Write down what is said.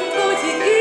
відкуті і